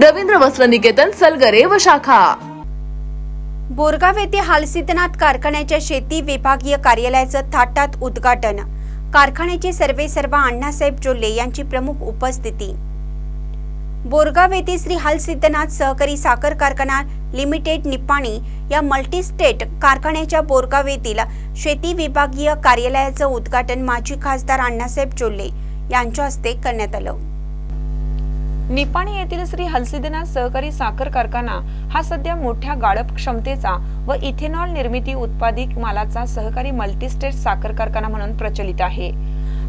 रवींद्र वस्त्र निकेतन सलगरे व शाखा. बोरगाव येथे हालसिद्धनाथ कारखान्याच्या शेती विभागीय कार्यालयाचं थाटात उद्घाटन. कारखान्याचे सर्वे सर्वा अण्णासाहेब जोल्ले यांची प्रमुख उपस्थिती. बोरगाव येथे श्री हालसिद्धनाथ सहकारी साखर कारखाना लिमिटेड निप्पाणी या मल्टीस्टेट कारखान्याच्या बोरगाव येथील शेती विभागीय कार्यालयाचं उद्घाटन माजी खासदार अण्णासाहेब जोल्ले यांच्या हस्ते करण्यात आलं. निपाणी येथील श्री हलसिदना सहकारी साखर कारखाना हा सध्या मोठ्या गाळप क्षमतेचा व इथेनॉल निर्मिती उत्पादित मालाचा सहकारी मल्टीस्टेट साखर कारखाना म्हणून प्रचलित आहे.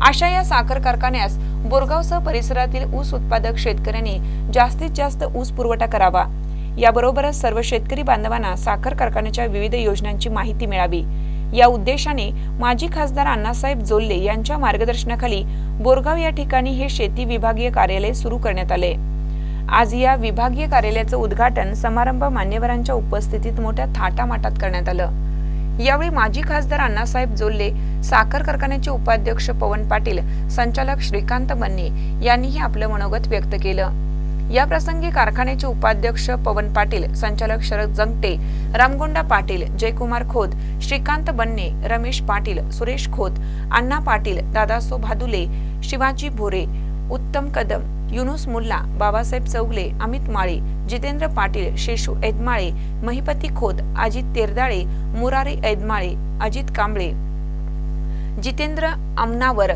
अशा या साखर कारखान्यास बोरगावसह परिसरातील ऊस उत्पादक शेतकऱ्यांनी जास्तीत जास्त ऊस पुरवठा करावा. याबरोबरच सर्व शेतकरी बांधवांना साखर कारखान्याच्या विविध योजनांची माहिती मिळावी. या उद्देशाने माजी खासदार अण्णासाहेब जोल्ले यांच्या मार्गदर्शनाखाली बोरगाव या ठिकाणी हे शेती विभागीय कार्यालय सुरू करण्यात आले. आज या विभागीय कार्यालयाचं उद्घाटन समारंभ मान्यवरांच्या उपस्थितीत मोठ्या थाटामाटात करण्यात आलं. यावेळी माजी खासदार अण्णासाहेब जोल्ले साखर कारखान्याचे उपाध्यक्ष पवन पाटील संचालक श्रीकांत बन्ने यांनीही आपलं मनोगत व्यक्त केलं. या प्रसंगी कारखान्याचे उपाध्यक्ष पवन पाटील संचालक शरद जंगटे रामगोंडा पाटील जयकुमार खोत श्रीकांत बन्ने रमेश पाटील सुरेश खोत अण्णा पाटील दादासो भादुले शिवाजी भोरे उत्तम कदम युनुस मुल्ला बाबासाहेब चौगले अमित माळे जितेंद्र पाटील शेषू ऐदमाळे महिपती खोत अजित तेरदाळे मुरारी ऐदमाळे अजित कांबळे जितेंद्र अमनावर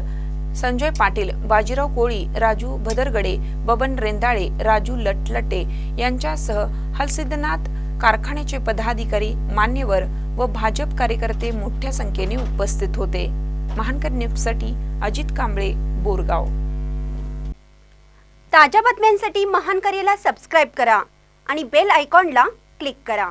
संजय पाटील बाजीराव कोळी राजू भदरगडे बबन रेंदाळे राजू लटलटे यांच्यासह हलसिद्धनाथ कारखान्याचे पदाधिकारी मान्यवर व भाजप कार्यकर्ते मोठ्या संख्येने उपस्थित होते. महानकर न्यूजसाठी अजित कांबळे बोरगाव. ताज्या बातम्यांसाठी महान करेला सबस्क्राईब करा आणि बेल आयकॉनला क्लिक करा.